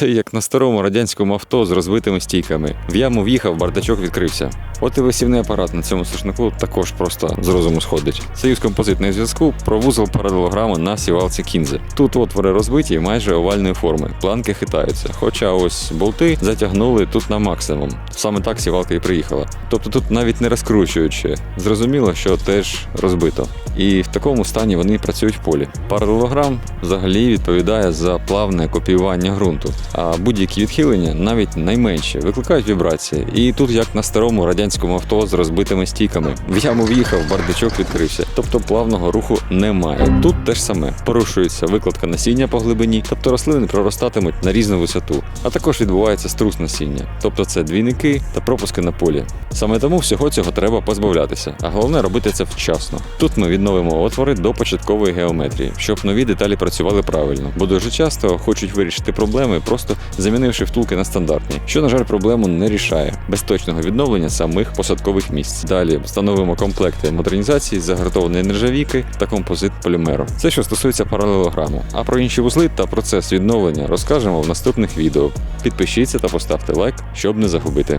Це як на старому радянському авто з розбитими стійками. В яму в'їхав, бардачок відкрився. От і висівний апарат на цьому сушнику також просто з розуму сходить. Союз композитний зв'язку про вузол паралелограму на сівалці кінзи. Тут отвори розбиті майже овальної форми, планки хитаються. Хоча ось болти затягнули тут на максимум. Саме так сівалка і приїхала. Тобто тут навіть не розкручуючи. Зрозуміло, що теж розбито. І в такому стані вони працюють в полі. Паралелограм взагалі відповідає за плавне копіювання ґрунту, будь-які відхилення, навіть найменші, викликають вібрації. І тут, як на старому радянському авто з розбитими стійками, в яму в'їхав, бардачок відкрився. Тобто плавного руху немає. Тут те ж саме порушується викладка насіння по глибині, тобто рослини проростатимуть на різну висоту. А також відбувається струс насіння, тобто це двійники та пропуски на полі. Саме тому всього цього треба позбавлятися, а головне робити це вчасно. Тут ми відновимо отвори до початкової геометрії, щоб нові деталі працювали правильно, бо дуже часто хочуть вирішити проблеми, просто замінивши втулки на стандартні, що, на жаль, проблему не рішає без точного відновлення самих посадкових місць. Далі встановимо комплекти модернізації, загартовані нержавіки та композит полімеру. Це що стосується паралелограму. А про інші вузли та процес відновлення розкажемо в наступних відео. Підпишіться та поставте лайк, щоб не загубити.